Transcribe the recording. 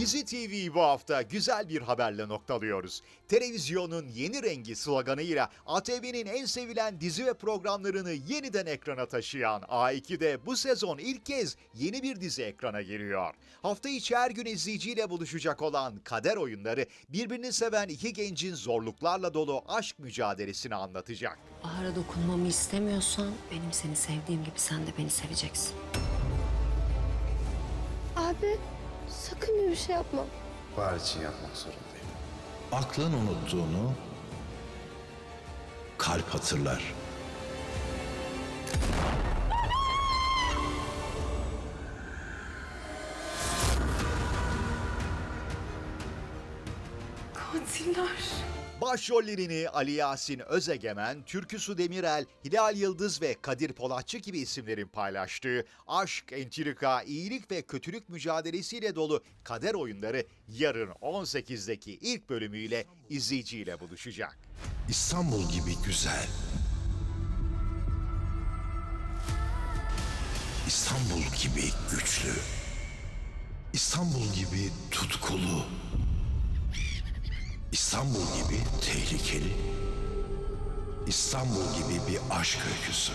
Dizi TV bu hafta güzel bir haberle noktalıyoruz. Televizyonun yeni rengi sloganıyla ATV'nin en sevilen dizi ve programlarını yeniden ekrana taşıyan A2'de bu sezon ilk kez yeni bir dizi ekrana giriyor. Hafta içi her gün izleyiciyle buluşacak olan Kader Oyunları birbirini seven iki gencin zorluklarla dolu aşk mücadelesini anlatacak. Bahar'a dokunmamı istemiyorsan benim seni sevdiğim gibi sen de beni seveceksin. Abi sakın bir şey yapma. Bahar için yapmak zorundayım. Aklın unuttuğunu kalp hatırlar. Başrollerini Ali Yasin Özegemen, Türkü Su Demirel, Hilal Yıldız ve Kadir Polatçı gibi isimlerin paylaştığı aşk, entrika, iyilik ve kötülük mücadelesiyle dolu kader oyunları yarın 18'deki ilk bölümüyle izleyiciyle buluşacak. İstanbul gibi güzel. İstanbul gibi güçlü. İstanbul gibi tutkulu. İstanbul gibi tehlikeli. İstanbul gibi bir aşk öyküsü.